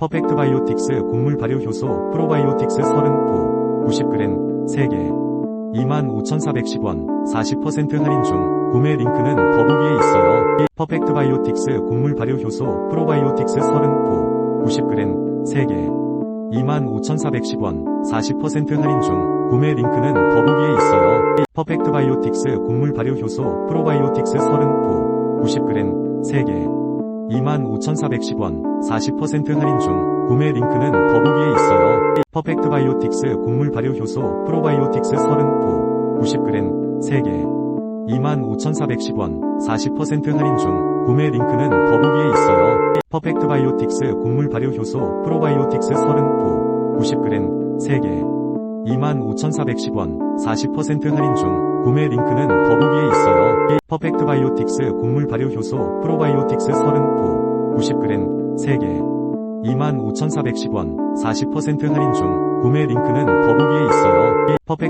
퍼펙트 바이오틱스 곡물 발효 효소 프로바이오틱스 30포 90g 3개 25,410원 40% 할인 중 구매 링크는 더보기에 있어요. 퍼펙트 바이오틱스 곡물 발효 효소 프로바이오틱스 30포 90g 3개 25,410원 40% 할인 중 구매 링크는 더보기에 있어요. 퍼펙트 바이오틱스 곡물 발효 효소 프로바이오틱스 30포 90g 3개 25,410원 40% 할인 중 구매 링크는 더보기에 있어요. 퍼펙트 바이오틱스 곡물 발효 효소 프로바이오틱스 30포 90g 3개 25,410원 40% 할인 중 구매 링크는 더보기에 있어요. 퍼펙트 바이오틱스 곡물 발효 효소 프로바이오틱스 30포 90g 3개 25,410원 40% 할인 중 구매 링크는 더보기에 있어요. 퍼펙트 바이오틱스 곡물 발효 효소 프로바이오틱스 30포 90g 3개 25,410원 40% 할인 중 구매 링크는 더보기에 있어요.